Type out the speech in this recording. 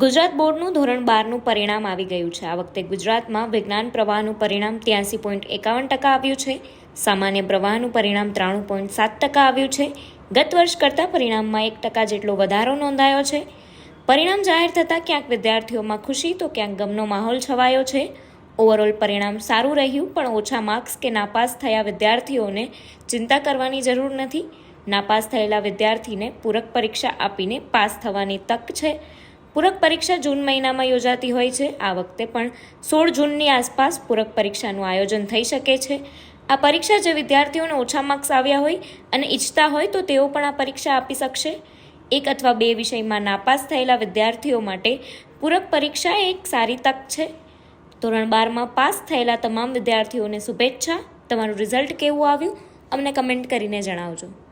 ગુજરાત બોર્ડનું ધોરણ બારનું પરિણામ આવી ગયું છે. આ વખતે ગુજરાતમાં વિજ્ઞાન પ્રવાહનું પરિણામ ત્યાંસી પોઈન્ટ એકાવન ટકા આવ્યું છે. સામાન્ય પ્રવાહનું પરિણામ ત્રાણું પોઈન્ટ સાત ટકા આવ્યું છે. ગત વર્ષ કરતાં પરિણામમાં એક ટકા જેટલો વધારો નોંધાયો છે. પરિણામ જાહેર થતાં ક્યાંક વિદ્યાર્થીઓમાં ખુશી તો ક્યાંક ગમનો માહોલ છવાયો છે. ઓવરઓલ પરિણામ સારું રહ્યું, પણ ઓછા માર્ક્સ કે નાપાસ થયા વિદ્યાર્થીઓને ચિંતા કરવાની જરૂર નથી. નાપાસ થયેલા વિદ્યાર્થીને પૂરક પરીક્ષા આપીને પાસ થવાની તક છે. પૂરક પરીક્ષા જૂન મહિનામાં યોજાતી હોય છે. આ વખતે પણ સોળ જૂનની આસપાસ પૂરક પરીક્ષાનું આયોજન થઈ શકે છે. આ પરીક્ષા જે વિદ્યાર્થીઓને ઓછા માર્ક્સ આવ્યા હોય અને ઈચ્છતા હોય તો તેઓ પણ આ પરીક્ષા આપી શકશે. એક અથવા બે વિષયમાં નાપાસ થયેલા વિદ્યાર્થીઓ માટે પૂરક પરીક્ષા એ એક સારી તક છે. ધોરણ બારમાં પાસ થયેલા તમામ વિદ્યાર્થીઓને શુભેચ્છા. તમારું રિઝલ્ટ કેવું આવ્યું? અમને કમેન્ટ કરીને જણાવજો.